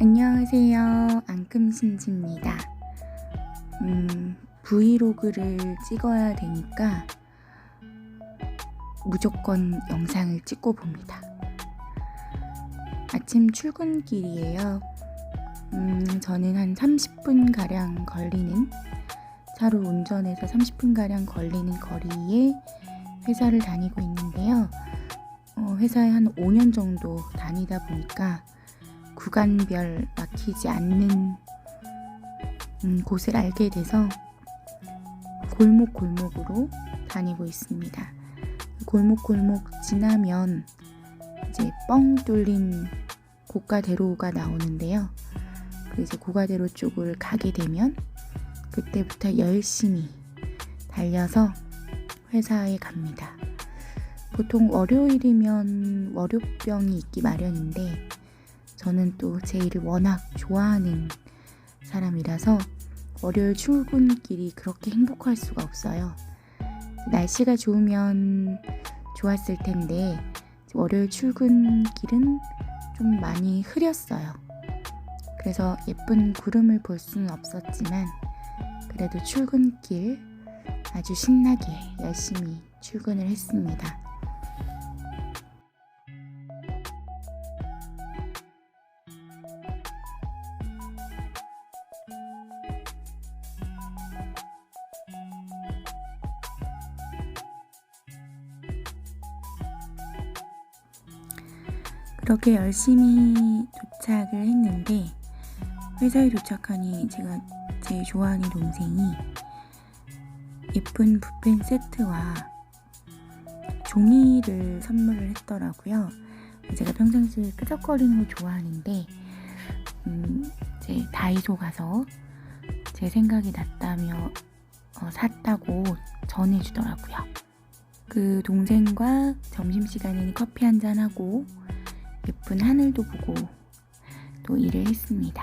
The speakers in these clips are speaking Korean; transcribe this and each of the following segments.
안녕하세요. 앙금신지입니다. 음, 브이로그를 찍어야 되니까 무조건 영상을 찍고 봅니다. 아침 출근길이에요. 음, 저는 한 30분 가량 걸리는 차로 운전해서 30분 가량 걸리는 거리에 회사를 다니고 있는데요. 어, 회사에 한 5년 정도 다니다 보니까 구간별 막히지 않는 음, 곳을 알게 돼서 골목 골목으로 다니고 있습니다. 골목 골목 지나면 이제 뻥 뚫린 고가대로가 나오는데요. 그 이제 고가대로 쪽을 가게 되면 그때부터 열심히 달려서 회사에 갑니다. 보통 월요일이면 월요병이 있기 마련인데 저는 또 제 일을 워낙 좋아하는 사람이라서 월요일 출근길이 그렇게 행복할 수가 없어요. 날씨가 좋으면 좋았을 텐데 월요일 출근길은 좀 많이 흐렸어요. 그래서 예쁜 구름을 볼 수는 없었지만 그래도 출근길 아주 신나게 열심히 출근을 했습니다. 그렇게 열심히 도착을 했는데 회사에 도착하니 제가 제일 좋아하는 동생이 예쁜 붓펜 세트와 종이를 선물을 했더라고요. 제가 평상시에 끄적거리는 걸 좋아하는데 음, 제 다이소 가서 제 생각이 났다며 어, 샀다고 전해주더라고요. 그 동생과 점심시간에는 커피 한잔하고 예쁜 하늘도 보고 또 일을 했습니다.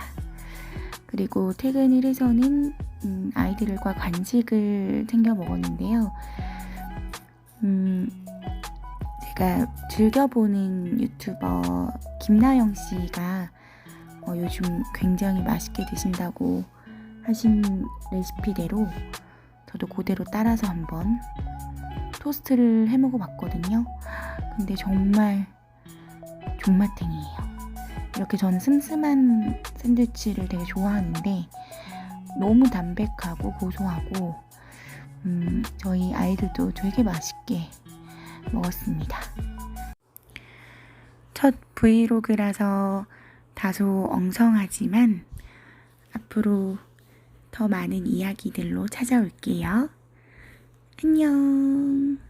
그리고 퇴근을 해서는 음, 아이들과 간식을 챙겨 먹었는데요. 음, 제가 즐겨보는 유튜버 김나영 씨가 어, 요즘 굉장히 맛있게 드신다고 하신 레시피대로 저도 그대로 따라서 한번 토스트를 해 먹어 봤거든요. 근데 정말 존맛탱이에요. 이렇게 저는 슴슴한 샌드위치를 되게 좋아하는데 너무 담백하고 고소하고 음, 저희 아이들도 되게 맛있게 먹었습니다. 첫 브이로그라서 다소 엉성하지만 앞으로 더 많은 이야기들로 찾아올게요. 안녕.